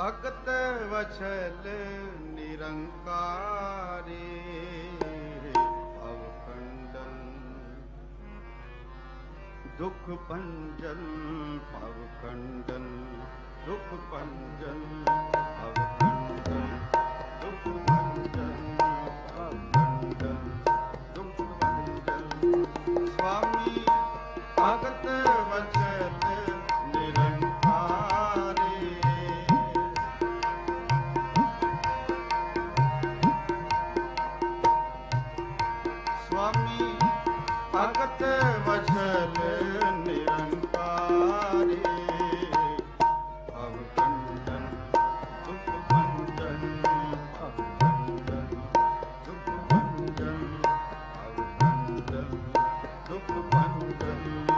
ਭਗਤ ਵਛਲ ਨਿਰੰਕਾਰੀ ਭਵ ਖੰਡਨ ਦੁਖ ਪੰਜਨ ਭਵ ਖੰਡਨ ਦੁਖ ਪੰਜਨ ਭਵ ਦੁਖ ਪੰਜਨ ਭਵ ਦੁਖ ਪੰਜਨ ਸੁਆਮੀ ਭਗਤ ਵਚਨ ਭਗਤ ਵਸਲ ਨਿਰੰਕਾਰੀ। ਅਵ ਕੰਦਨ ਦੁਖ ਬੰਦਨ ਅਵ ਕੰਦਨ ਦੁਖ ਬੰਦਨ ਅਵ ਕੰਦਨ ਦੁਖ ਬੰਦਨ